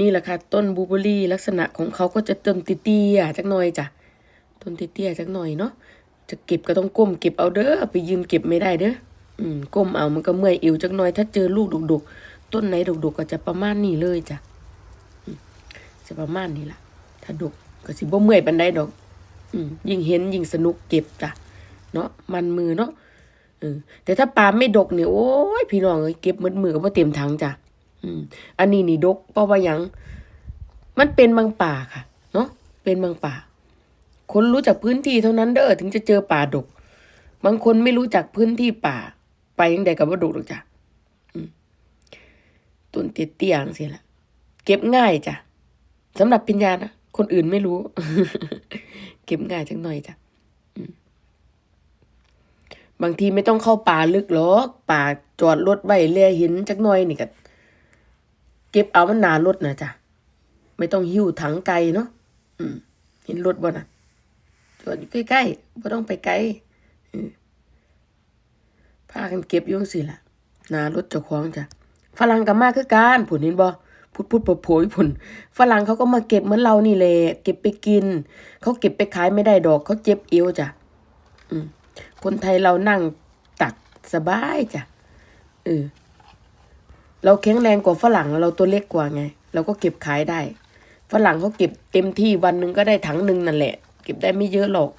นี่แหละค่ะ ต้นบูเบอรี่ลักษณะของเขาก็จะเต้นเตี้ยจักหน่อยจ้ะต้นเตี้ยจักหน่อยเนาะจะเก็บก็ต้องก้มเก็บเอาเด้อไปยืนเก็บไม่ได้เด้ออืมก้มเอามันก็เมื่อยเอวจักหน่อยถ้าเจอลูกดุกๆต้นไหนดุกๆก็จะประมาณนี้เลยจ้ะจะประมาณนี้ล่ะ ถ้าดุกก็สิบ่เมื่อยปานใดดอก อืมยิ่งเห็นยิ่งสนุกเก็บจ้ะเนาะมันมือเนาะแต่ถ้าปลาไม่ดกเนี่ยโอ้ยพี่น้องเอ้ยเก็บมืดมือก็บ่เต็มถังจ้ะ อืม อันนี้นี่ดกเพราะว่ายัง มันเป็นบางป่าค่ะ เนาะเป็นบางป่า คนรู้จักพื้นที่เท่านั้นเด้อถึงจะเจอป่าดก บางคนไม่รู้จักพื้นที่ป่า ไปยังใดกับว่าดกหรอกจ้ะต้นเตี้ยๆจังซี่ล่ะเก็บง่ายจ้ะสำหรับปัญญานะคนอื่นไม่รู้ เก็บง่ายจังหน่อยจ้ะบางทีไม่ต้องเข้าป่าลึกหรอกป่าจอดรถไว้เลียห็นจักหน่อยนี่ก็ เก็บเอามันนารถนะจ้ะไม่ต้องหิ้วถังไกลเนาะอืมเห็นรถบ่น่ะจอดอยู่ใกล้ๆบ่ต้องไปไกลเออพากันเก็บอยู่งซี่ล่ะนารถเจ้าของจ้ะฝรั่งก็มาคือกันผุนเห็นบ่พุดพุดโผล่ๆผุนฝรั่งเขาก็มาเก็บเหมือนเรานี่แหละเก็บไปกิน เขาเก็บไปขายไม่ได้ดอกเขาเจ็บเอวจ้ะอืมคนไทยเรานั่งตักสบายจ้ะเออ เราแข็งแรงกว่าฝรั่งเราตัวเล็กกว่าไง เราก็เก็บขายได้ ฝรั่งเขาเก็บเต็มที่วันหนึ่งก็ได้ถังหนึ่งนั่นแหละ เก็บได้ไม่เยอะหรอก